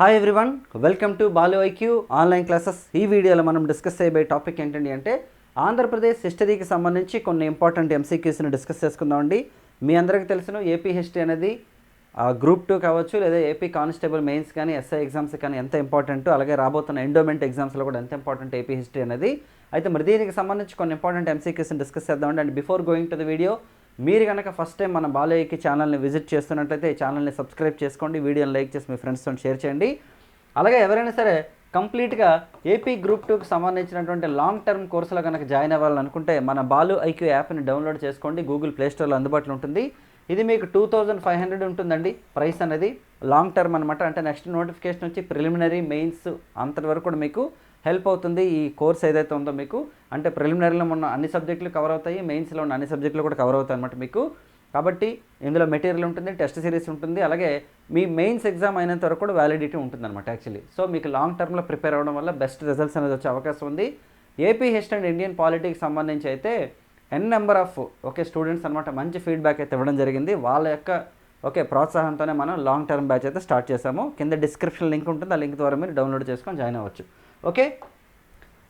Hi everyone welcome to Balu IQ online classes ఈ వీడియోలో మనం డిస్కస్ చేయబోయే టాపిక్ ఏంటండి అంటే ఆంధ్రప్రదేశ్ హిస్టరీకి సంబంధించి కొన్ని ఇంపార్టెంట్ ఎంసీక్యూస్ని డిస్కస్ చేసుకుందామండి మీ అందరికీ తెలిసిన ఏపీ హిస్టరీ అనేది గ్రూప్ టూ కావచ్చు లేదా ఏపీ కానిస్టేబుల్ మెయిన్స్ కానీ ఎస్ఐ ఎగ్జామ్స్ కానీ ఎంత ఇంపార్టెంట్ అలాగే రాబోతున్న ఎండోమెంట్ ఎగ్జామ్స్లో కూడా ఎంత ఇంపార్టెంట్ ఏపీ హిస్టరీ అనేది. అయితే మరి దీనికి సంబంధించి కొన్ని ఇంపార్టెంట్ ఎంసీక్యూస్ని డిస్కస్ చేద్దామండి and. Before going to the video మీరు కనుక ఫస్ట్ టైం మన బాలయ్యకి ఛానల్ని విజిట్ చేస్తున్నట్లయితే ఛానల్ని సబ్స్క్రైబ్ చేసుకోండి వీడియోని లైక్ చేసి మీ ఫ్రెండ్స్తో షేర్ చేయండి. అలాగే ఎవరైనా సరే కంప్లీట్గా ఏపీ గ్రూప్ టూకి సంబంధించినటువంటి లాంగ్ టర్మ్ కోర్సులో కనుక జాయిన్ అవ్వాలనుకుంటే మన బాలు ఐక్యూ యాప్ని డౌన్లోడ్ చేసుకోండి గూగుల్ ప్లేస్టోర్లో అందుబాటులో ఉంటుంది. ఇది మీకు టూ థౌజండ్ ఫైవ్ హండ్రెడ్ ఉంటుందండి ప్రైస్ అనేది. లాంగ్ టర్మ్ అనమాట అంటే నెక్స్ట్ నోటిఫికేషన్ వచ్చి ప్రిలిమినరీ మెయిన్స్ అంతటి వరకు కూడా మీకు హెల్ప్ అవుతుంది ఈ కోర్స్ ఏదైతే ఉందో మీకు? అంటే ప్రిలిమినరీలో ఉన్న అన్ని సబ్జెక్టులు కవర్ అవుతాయి మెయిన్స్లో ఉన్న అన్ని సబ్జెక్టులు కూడా కవర్ అవుతాయి అనమాట మీకు. కాబట్టి ఇందులో మెటీరియల్ ఉంటుంది టెస్ట్ సిరీస్ ఉంటుంది అలాగే మీ మెయిన్స్ ఎగ్జామ్ అయినంత వరకు కూడా వ్యాలిడిటీ ఉంటుంది అనమాట యాక్చువల్లీ. సో మీకు లాంగ్ టర్మ్లో ప్రిపేర్ అవ్వడం వల్ల బెస్ట్ రిజల్ట్స్ అనేది వచ్చే అవకాశం ఉంది. AP history and Indian politics సంబంధించి అయితే N number of okay students అనమాట మంచి ఫీడ్బ్యాక్ అయితే ఇవ్వడం జరిగింది. వాళ్ళ యొక్క ఓకే ప్రోత్సాహంతోనే మనం లాంగ్ టర్మ్ బ్యాచ్ అయితే స్టార్ట్ చేసాము కింద డిస్క్రిప్షన్ లింక్ ఉంటుంది ఆ లింక్ ద్వారా మీరు డౌన్లోడ్ చేసుకొని జాయిన్ అవ్వచ్చు. ఓకే?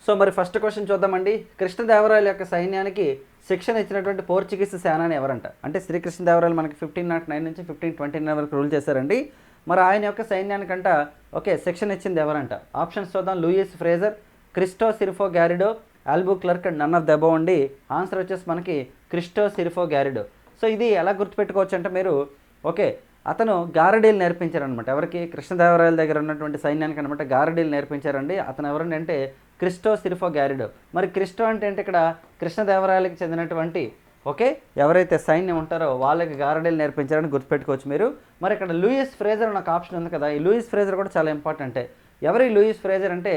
సో మరి ఫస్ట్ క్వశ్చన్ చూద్దామండి. కృష్ణదేవరాయల యొక్క సైన్యానికి శిక్షణ ఇచ్చినటువంటి పోర్చుగీస్ సేనాని ఎవరంట? అంటే శ్రీకృష్ణదేవరాయలు మనకి ఫిఫ్టీన్ నాట్ నైన్ నుంచి ఫిఫ్టీన్ ట్వంటీ నైన్ వరకు రూల్ చేశారండి. మరి ఆయన యొక్క సైన్యానికంట ఓకే శిక్షణ ఇచ్చింది ఎవరంట? ఆప్షన్స్ చూద్దాం. లూయిస్ ఫ్రేజర్ క్రిస్టో సిరిఫో గ్యారిడో Albuquerque none of the above ఉండి ఆన్సర్ వచ్చేసి మనకి క్రిస్టో సిరిఫో గ్యారిడో సో ఇది ఎలా గుర్తుపెట్టుకోవచ్చు అంటే మీరు ఓకే అతను గారడీలు నేర్పించారనమాట ఎవరికి? కృష్ణదేవరాయల దగ్గర ఉన్నటువంటి సైన్యానికి అనమాట గారడీలు నేర్పించారండి. అతను ఎవరండి అంటే క్రిస్టో సిరిఫో గ్యారిడో మరి క్రిస్టో అంటే ఏంటి ఇక్కడ? కృష్ణదేవరాయలకు చెందినటువంటి ఓకే ఎవరైతే సైన్యం ఉంటారో వాళ్ళకి గారడీలు నేర్పించారని గుర్తుపెట్టుకోవచ్చు మీరు. మరి ఇక్కడ లూయిస్ ఫ్రేజర్ అని ఒక ఆప్షన్ ఉంది కదా ఈ లూయిస్ ఫ్రేజర్ కూడా చాలా ఇంపార్టెంటే. ఎవరి లూయిస్ ఫ్రేజర్ అంటే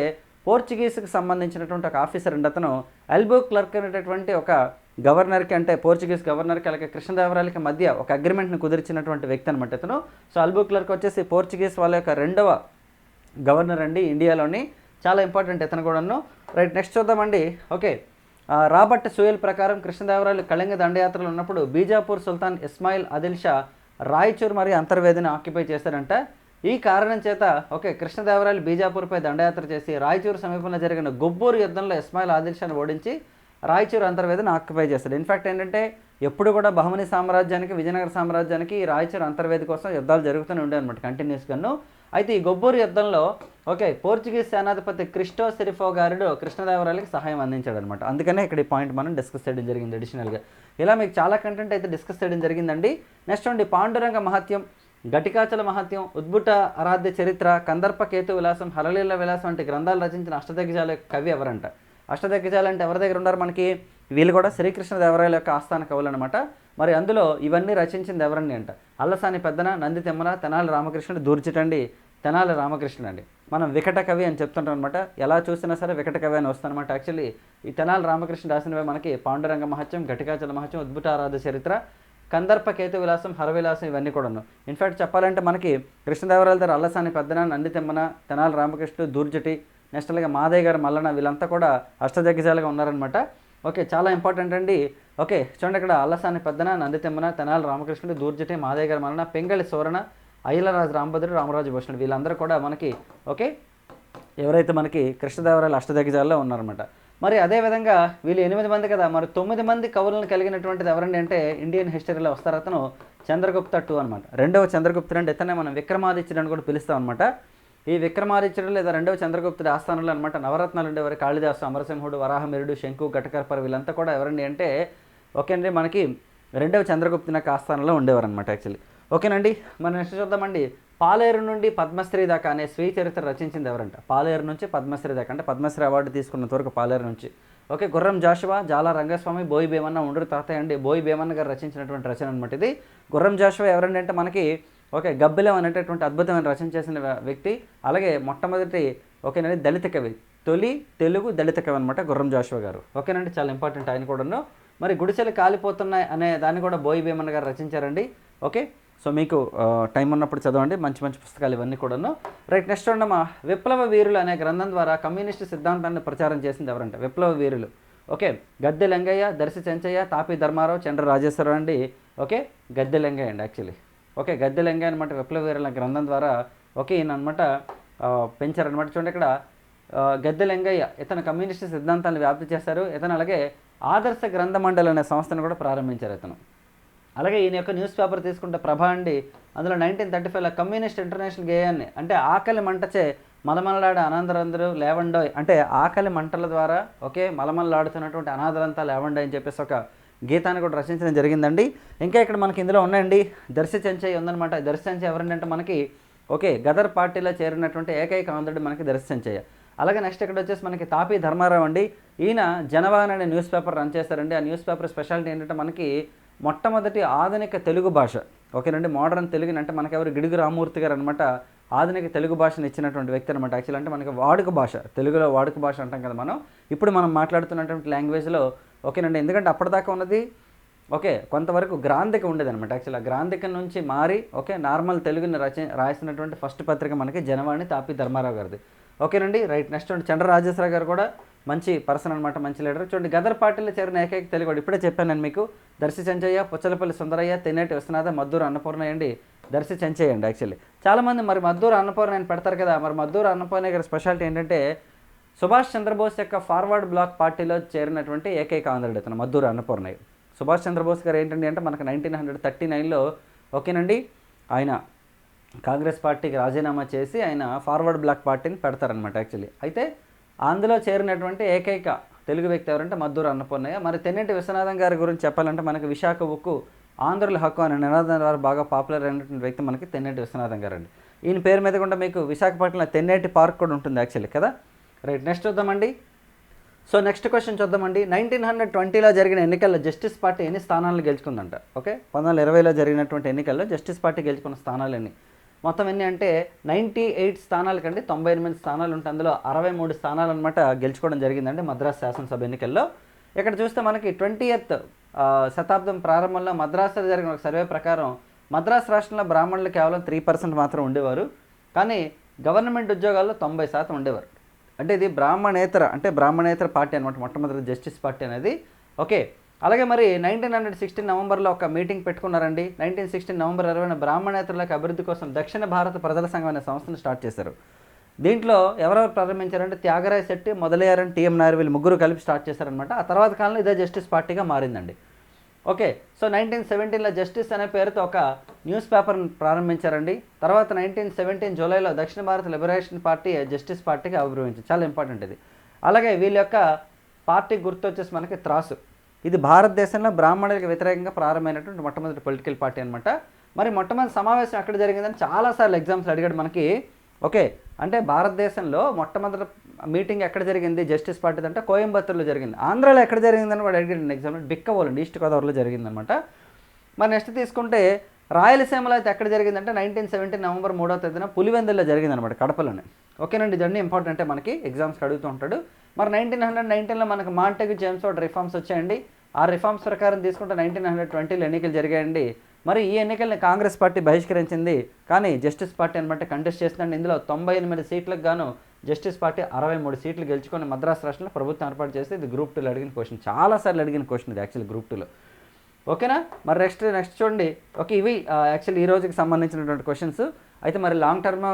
పోర్చుగీస్కి సంబంధించినటువంటి ఒక ఆఫీసర్ అండి అతను. ఎల్బో క్లర్క్ అనేటటువంటి ఒక గవర్నర్కి అంటే పోర్చుగీస్ గవర్నర్కి అలాగే కృష్ణదేవరాయలకి మధ్య ఒక అగ్రిమెంట్ని కుదిర్చినటువంటి వ్యక్తి అనమాట ఇతను. సో అల్బో క్లర్క్ వచ్చేసి పోర్చుగీస్ వాళ్ళ యొక్క రెండవ గవర్నర్ అండి ఇండియాలోని. చాలా ఇంపార్టెంట్ ఇతను కూడాను. రైట్ నెక్స్ట్ చూద్దామండి. ఓకే రాబర్ట్ సుయల్ ప్రకారం కృష్ణదేవరాయలు కళింగ దండయాత్రలు ఉన్నప్పుడు బీజాపూర్ సుల్తాన్ ఇస్మాయిల్ ఆదిల్ షా రాయచూర్ మరియు అంతర్వేదిని ఆక్యుపై చేశారంట. ఈ కారణం చేత ఓకే కృష్ణదేవరాయలు బీజాపూర్పై దండయాత్ర చేసి రాయచూరు సమీపంలో జరిగిన గొబ్బూరు యుద్ధంలో ఇస్మాయిల్ ఆదిల్ షాను ఓడించి రాయచూరు అంతర్వేదిని ఆక్యుపై చేస్తాడు. ఇన్ఫ్యాక్ట్ ఏంటంటే ఎప్పుడు కూడా బహుమని సామ్రాజ్యానికి విజయనగర సామ్రాజ్యానికి రాయచూరు అంతర్వేది కోసం యుద్ధాలు జరుగుతూనే ఉండే అనమాట కంటిన్యూస్గాను అయితే ఈ గొబ్బూరు యుద్ధంలో ఓకే పోర్చుగీస్ సేనాధిపతి క్రిస్టో సిరిఫో గారుడు కృష్ణదేవరాయలకి సహాయం అందించాడు అనమాట అందుకనే ఇక్కడ ఈ పాయింట్ మనం డిస్కస్ చేయడం జరిగింది అడిషనల్గా ఇలా మీకు చాలా కంటెంట్ అయితే డిస్కస్ చేయడం జరిగిందండి. నెక్స్ట్ అండి పాండురంగ మహత్యం ఘటికాచల మహత్యం ఉద్భుట ఆరాధ్య చరిత్ర కందర్ప కేతు విలాసం హరలీల విలాసం వంటి గ్రంథాలు రచించిన అష్టదిగ్గజాల కవి ఎవరంట? అష్టదిగ్గజాలు అంటే ఎవరి దగ్గర ఉన్నారు మనకి? వీళ్ళు కూడా శ్రీకృష్ణదేవరాయల యొక్క ఆస్థాన కవులు అనమాట మరి అందులో ఇవన్నీ రచించింది ఎవరండి అంట? అల్లసాని పెద్దన నంది తిమ్మన తెనాలి రామకృష్ణుడు దూర్చిటండి తెనాలి రామకృష్ణుడు అండి మనం వికట కవి అని చెప్తుంటాం అనమాట ఎలా చూసినా సరే వికట కవి అని వస్తానమాట యాక్చువల్లీ ఈ తెనాలి రామకృష్ణ రాసినవే మనకి పాండురంగ మహత్యం ఘటికాచల మహత్యం ఉద్భుత ఆరాధ చరిత్ర కందర్ప కేతు విలాసం హరవిలాసం ఇవన్నీ కూడా ఉన్నాయి ఇన్ఫ్యాక్ట్ చెప్పాలంటే మనకి కృష్ణదేవరాయల దగ్గర అల్లసాని పెద్దన నంది తిమ్మన తెనాలి రామకృష్ణుడు దూర్జటి నెక్స్ట్ అలాగే మాదయ్య గారు మల్లన వీళ్ళంతా కూడా అష్టదిగ్గజాలుగా ఉన్నారనమాట ఓకే చాలా ఇంపార్టెంట్ అండి. ఓకే చూడండి ఇక్కడ అల్లసాని పెద్దన నందితిమ్మన తెనాలి రామకృష్ణుడు దూర్జటి మాదయ్య గారు మల్లన పెంగళి సోరణ అయ్యలరాజు రామభద్రుడు రామరాజు భూషణుడు. వీళ్ళందరూ కూడా మనకి ఓకే ఎవరైతే మనకి కృష్ణదేవరాయలు అష్టదిగ్గజాల్లో ఉన్నారన్నమాట. మరి అదేవిధంగా వీళ్ళు ఎనిమిది మంది కదా మరి తొమ్మిది మంది కవులను కలిగినటువంటిది ఎవరండి అంటే ఇండియన్ హిస్టరీలో వస్తారు అతను చంద్రగుప్త టూ అనమాట రెండవ చంద్రగుప్తుడు అంటే ఇతనే మనం విక్రమాదిత్యుడు అని కూడా పిలుస్తాం అనమాట ఈ విక్రమాదిత్యుడు లేదా రెండవ చంద్రగుప్తుడి ఆస్థానంలో అనమాట నవరత్నాలు ఉండేవారు కాళిదాసు అమరసింహుడు వరాహమిరుడు శంకు ఘటకర్పర్ వీళ్ళంతా కూడా ఎవరండి అంటే ఓకే అండి మనకి రెండవ చంద్రగుప్తుని యొక్క ఆస్థానంలో ఉండేవారు అనమాట యాక్చువల్లీ ఓకేనండి మనం నెక్స్ట్ చూద్దామండి. పాలేరు నుండి పద్మశ్రీ దాకా అనే స్వీయ చరిత్ర రచించింది ఎవరంట? పాలేరు నుంచి పద్మశ్రీ దాకా అంటే పద్మశ్రీ అవార్డు తీసుకున్నంత వరకు పాలేరు నుంచి. ఓకే గుర్రం జాషువా జాలా రంగస్వామి బోయి భీమన్న ఉండరు తాతయ్య అండి. బోయి భీమన్న గారు రచించినటువంటి రచన అనమాట ఇది. గుర్రం జాషువా ఎవరండి అంటే మనకి ఓకే గబ్బిలం అనేటటువంటి అద్భుతమైన రచన చేసిన వ్యక్తి అలాగే మొట్టమొదటి ఓకేనండి దళిత కవి. తొలి తెలుగు దళిత కవి అనమాట గుర్రం జాషువా గారు. ఓకేనండి చాలా ఇంపార్టెంట్ ఆయన కూడాను. మరి గుడిసెలు కాలిపోతున్నాయి అనే దాన్ని కూడా బోయి భీమన్న గారు రచించారండి. ఓకే సో మీకు టైం ఉన్నప్పుడు చదవండి మంచి మంచి పుస్తకాలు ఇవన్నీ కూడాను. రైట్ నెక్స్ట్ ఉండమా విప్లవ వీరులు అనే గ్రంథం ద్వారా కమ్యూనిస్ట్ సిద్ధాంతాన్ని ప్రచారం చేసింది ఎవరంటే విప్లవ వీరులు. ఓకే గద్దె లింగయ్య దర్శి చెంచయ్య తాపి ధర్మారావు చంద్ర రాజేశ్వరరావు అండి. ఓకే గద్దె లింగయ్య అండి యాక్చువల్లీ. ఓకే గద్దె లింగయ్య అనమాట విప్లవ వీరుల గ్రంథం ద్వారా ఓకే ఈయన అనమాట పెంచారనమాట చూడండి ఇక్కడ గద్దె లింగయ్య ఇతను కమ్యూనిస్ట్ సిద్ధాంతాలను వ్యాప్తి చేశారు. ఇతను అలాగే ఆదర్శ గ్రంథ మండలి అనే సంస్థను కూడా ప్రారంభించారు ఇతను. అలాగే ఈయన యొక్క న్యూస్ పేపర్ తీసుకుంటే ప్రభా అండి అందులో నైన్టీన్ థర్టీ ఫైవ్లో కమ్యూనిస్ట్ ఇంటర్నేషనల్ గేయాన్ని అంటే ఆకలి మంటచే మలమలలాడే అనాథరందరూ లేవండోయ్ అంటే ఆకలి మంటల ద్వారా ఓకే మలమలలాడుతున్నటువంటి అనాథరంతా లేవండోయ్ అని చెప్పేసి ఒక గీతాన్ని కూడా రచించడం జరిగిందండి. ఇంకా ఇక్కడ మనకి ఇందులో ఉన్నాయండి. దర్శి చెంచయ్య ఉందన్నమాట. దర్శి చెంచయ్య ఎవరంటే మనకి ఓకే గదర్ పార్టీలో చేరినటువంటి ఏకైక ఆంధ్రుడు మనకి దర్శి చెంచయ్య అలాగే నెక్స్ట్ ఇక్కడ వచ్చేసి మనకి తాపీ ధర్మారావు అండి. ఈయన జనవాన్ అనే న్యూస్ పేపర్ రన్ చేస్తారండి ఆ న్యూస్ పేపర్ స్పెషాలిటీ ఏంటంటే మనకి మొట్టమొదటి ఆధునిక తెలుగు భాష. ఓకేనండి మోడర్న్ తెలుగుని అంటే మనకి ఎవరు గిడుగు రామూర్తి గారు అనమాట ఆధునిక తెలుగు భాషను ఇచ్చినటువంటి వ్యక్తి అనమాట యాక్చువల్ అంటే మనకి వాడుక భాష. తెలుగులో వాడుక భాష అంటాం కదా మనం. ఇప్పుడు మనం మాట్లాడుతున్నటువంటి లాంగ్వేజ్లో ఓకేనండి. ఎందుకంటే అప్పటిదాకా ఉన్నది ఓకే కొంతవరకు గ్రాంధిక ఉండేది అనమాట యాక్చువల్ ఆ గ్రాంధిక నుంచి మారి ఓకే నార్మల్ తెలుగుని రచ రాసినటువంటి ఫస్ట్ పత్రిక మనకి జనవాణి తాపి ధర్మారావు గారిది. ఓకేనండి రైట్. నెక్స్ట్ చూడండి చంద్ర రాజేశ్వర గారు కూడా మంచి పర్సన్ అనమాట మంచి లీడర్. చూడండి గదర్ పార్టీలో చేరిన ఏకైక తెలుగు ఇప్పుడే చెప్పాను నేను మీకు. దర్శి సంజయ్య పుచ్చలపల్లి సుందరయ్య తెనేటి విశ్వనాథ మద్దూరు అన్నపూర్ణ అండి. దర్శి చెంచేయండి యాక్చువల్లీ చాలామంది మరి మద్దూరు అన్నపూర్ణ అని పెడతారు కదా మరి మద్దూరు అన్నపూర్ణ గారి స్పెషాలిటీ ఏంటంటే సుభాష్ చంద్రబోస్ యొక్క ఫార్వర్డ్ బ్లాక్ పార్టీలో చేరినటువంటి ఏకైక ఆంధ్రుడు ఇతను మద్దూరు అన్నపూర్ణయ్య సుభాష్ చంద్రబోస్ గారు ఏంటండి అంటే మనకు నైన్టీన్ హండ్రెడ్ థర్టీ నైన్లో ఓకేనండి ఆయన కాంగ్రెస్ పార్టీకి రాజీనామా చేసి ఆయన ఫార్వర్డ్ బ్లాక్ పార్టీని పెడతారనమాట యాక్చువల్లీ అయితే అందులో చేరినటువంటి ఏకైక తెలుగు వ్యక్తి ఎవరంటే మద్దూరు అన్నపూర్ణయ్య. మరి తెన్నింటి విశ్వనాథం గారి గురించి చెప్పాలంటే మనకి విశాఖ ఉక్కు ఆంధ్రుల హక్కు అనే నినాదం ద్వారా బాగా పాపులర్ అయినటువంటి వ్యక్తి మనకి తెన్నేటి విశ్వనాథం గారు అండి ఈయన పేరు మీద కూడా మీకు విశాఖపట్నంలో తెన్నేటి పార్క్ కూడా ఉంటుంది యాక్చువల్లీ కదా? రైట్ నెక్స్ట్ చూద్దామండి. సో నెక్స్ట్ క్వశ్చన్ చూద్దామండి. నైన్టీన్ హండ్రెడ్ ట్వంటీలో జరిగిన ఎన్నికల్లో జస్టిస్ పార్టీ ఎన్ని స్థానాలు గెలుచుకుందంట? ఓకే పంతొమ్మిది వందల ఇరవైలో జరిగినటువంటి ఎన్నికల్లో జస్టిస్ పార్టీ గెలుచుకున్న స్థానాలు ఎన్ని? మొత్తం ఎన్ని అంటే నైంటీ ఎయిట్ స్థానాల కంటే తొంభై ఎనిమిది స్థానాలు ఉంటాయి అందులో అరవై మూడు స్థానాలు అనమాట గెలుచుకోవడం జరిగిందండి మద్రాస్ శాసనసభ ఎన్నికల్లో. ఇక్కడ చూస్తే మనకి ట్వంటీ ఎయిత్ శతాబ్దం ప్రారంభంలో మద్రాసులో జరిగిన ఒక సర్వే ప్రకారం మద్రాసు రాష్ట్రంలో బ్రాహ్మణులు కేవలం త్రీ పర్సెంట్ మాత్రం ఉండేవారు. కానీ గవర్నమెంట్ ఉద్యోగాల్లో తొంభై శాతం ఉండేవారు. అంటే ఇది బ్రాహ్మణేతర అంటే బ్రాహ్మణేతర పార్టీ అనమాట మొట్టమొదటి జస్టిస్ పార్టీ అనేది. ఓకే. అలాగే మరి నైన్టీన్ హండ్రెడ్ సిక్స్టీన్ నవంబర్లో ఒక మీటింగ్ పెట్టుకున్నారండి. నైన్టీన్ సిక్స్టీన్ నవంబర్ ఇరవైన బ్రాహ్మణేతరులకు అభివృద్ధి కోసం దక్షిణ భారత ప్రజల సంఘం అనే సంస్థను స్టార్ట్ చేశారు. దీంట్లో ఎవరెవరు ప్రారంభించారంటే త్యాగరాయ శెట్టి మొదలయ్యారని టీఎం నాయర్ వీళ్ళు ముగ్గురు కలిపి స్టార్ట్ చేశారనమాట ఆ తర్వాత కాలంలో ఇదే జస్టిస్ పార్టీగా మారిందండి. ఓకే సో నైన్టీన్ సెవెంటీన్లో జస్టిస్ అనే పేరుతో ఒక న్యూస్ పేపర్ని ప్రారంభించారండి. తర్వాత నైన్టీన్ సెవెంటీన్ జూలైలో దక్షిణ భారత లిబరేషన్ పార్టీ జస్టిస్ పార్టీగా ఆవిర్భవించింది చాలా ఇంపార్టెంట్ ఇది. అలాగే వీళ్ళ యొక్క పార్టీ గుర్తు వచ్చేసి మనకి త్రాసు. ఇది భారతదేశంలో బ్రాహ్మణులకు వ్యతిరేకంగా ప్రారంభమైనటువంటి మొట్టమొదటి పొలిటికల్ పార్టీ అనమాట మరి మొట్టమొదటి సమావేశం ఎక్కడ జరిగిందని చాలాసార్లు ఎగ్జామ్స్ అడిగాడు మనకి ఓకే. అంటే భారతదేశంలో మొట్టమొదటి మీటింగ్ ఎక్కడ జరిగింది? జస్టిస్ పార్టీ అంటే కోయంబత్తూరులో జరిగింది. ఆంధ్రాలో ఎక్కడ జరిగిందని వాడు అడిగాడు ఎగ్జామ్లో బిక్కవోలండి ఈస్ట్ గోదావరిలో జరిగిందనమాట మరి నెక్స్ట్ తీసుకుంటే రాయలసీమలో అయితే ఎక్కడ జరిగిందంటే నైన్టీన్ సెవెంటీ నవంబర్ మూడో తేదీన పులివెందుల్లో జరిగిందనమాట కడపలోనే. ఓకేనండి జర్నీ ఇంపార్టెంట్ మనకి ఎగ్జామ్స్కి అడుగుతూ ఉంటాడు. మరి నైన్టీన్ హండ్రెడ్ నైన్టీన్లో మనకు మాంటెగ్ జేమ్స్ వాడు రిఫార్మ్స్ వచ్చాయండి. ఆ రిఫార్మ్స్ ప్రకారం తీసుకుంటే నైన్టీన్ హండ్రెడ్ ట్వంటీలో ఎన్నికలు జరిగాయండి. మరి ఈ ఎన్నికల్ని కాంగ్రెస్ పార్టీ బహిష్కరించింది. కానీ జస్టిస్ పార్టీ అనమాట కంటెస్ట్ చేస్తుందండి. ఇందులో తొంభై ఎనిమిది సీట్లకు గాను జస్టిస్ పార్టీ అరవై మూడు సీట్లు గెలుచుకొని మద్రాసు రాష్ట్రంలో ప్రభుత్వం ఏర్పాటు చేస్తే ఇది గ్రూప్ టూలో అడిగిన క్వశ్చన్. చాలాసార్లు అడిగిన క్వశ్చన్ ఇది యాక్చువల్లీ గ్రూప్ టూలో. ఓకేనా? మరి నెక్స్ట్ నెక్స్ట్ చూడండి. ఓకే ఇవి యాక్చువల్లీ ఈ రోజుకి సంబంధించినటువంటి క్వశ్చన్స్. అయితే మరి లాంగ్ టర్మ్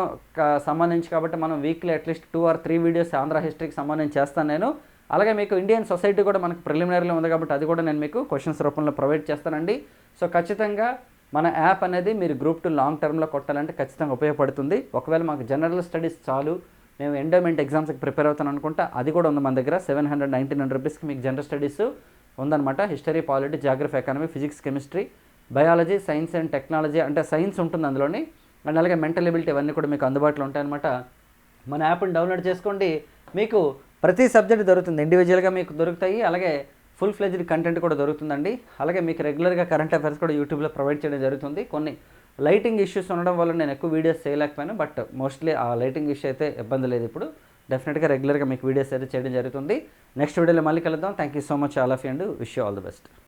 సంబంధించి కాబట్టి మనం weekly at least two or three videos Andhra హిస్టరీకి సంబంధించి చేస్తాను నేను. అలాగే మీకు ఇండియన్ సొసైటీ కూడా మనకు ప్రిలిమినరీలో ఉంది కాబట్టి అది కూడా నేను మీకు క్వశ్చన్స్ రూపంలో ప్రొవైడ్ చేస్తానండి. సో ఖచ్చితంగా మన యాప్ అనేది మీరు గ్రూప్ టు లాంగ్ టర్మ్లో కొట్టాలంటే ఖచ్చితంగా ఉపయోగపడుతుంది. ఒకవేళ మాకు జనరల్ స్టడీస్ చాలు మేము ఎండోమెంట్ ఎగ్జామ్స్కి ప్రిపేర్ అవుతాను అనుకుంటా అది కూడా ఉంది మన దగ్గర. సెవెన్ హండ్రెడ్ నైంటీ నైన్ రూపీస్కి మీకు జనరల్ స్టడీస్ ఉందన్నమాట. History polity geography economy physics chemistry biology science and technology అంటే సైన్స్ ఉంటుంది అందులోని. అండ్ అలాగే మెంటల్ ఎబిలిటీ ఇవన్నీ కూడా మీకు అందుబాటులో ఉంటాయన్నమాట. మన యాప్ని డౌన్లోడ్ చేసుకోండి. మీకు ప్రతి సబ్జెక్ట్ దొరుకుతుంది. ఇండివిజువల్గా మీకు దొరుకుతాయి. అలాగే ఫుల్ ఫ్లెజ్డ్ కంటెంట్ కూడా దొరుకుతుందండి. అలాగే మీకు రెగ్యులర్గా కరెంట్ అఫైర్స్ కూడా యూట్యూబ్లో ప్రొవైడ్ చేయడం జరుగుతుంది. కొన్ని లైటింగ్ ఇష్యూస్ ఉండడం వల్ల నేను ఎక్కువ వీడియోస్ చేయలేకపోయాను. బట్ మోస్ట్లీ ఆ లైటింగ్ ఇష్యూ అయితే ఇబ్బంది లేదు ఇప్పుడు. డెఫినెట్గా రెగ్యులర్గా మీకు వీడియోస్ అయితే చేయడం జరుగుతుంది. నెక్స్ట్ వీడియోలో మళ్ళీ కలుద్దాం. Thank you so much all of and wish you all the best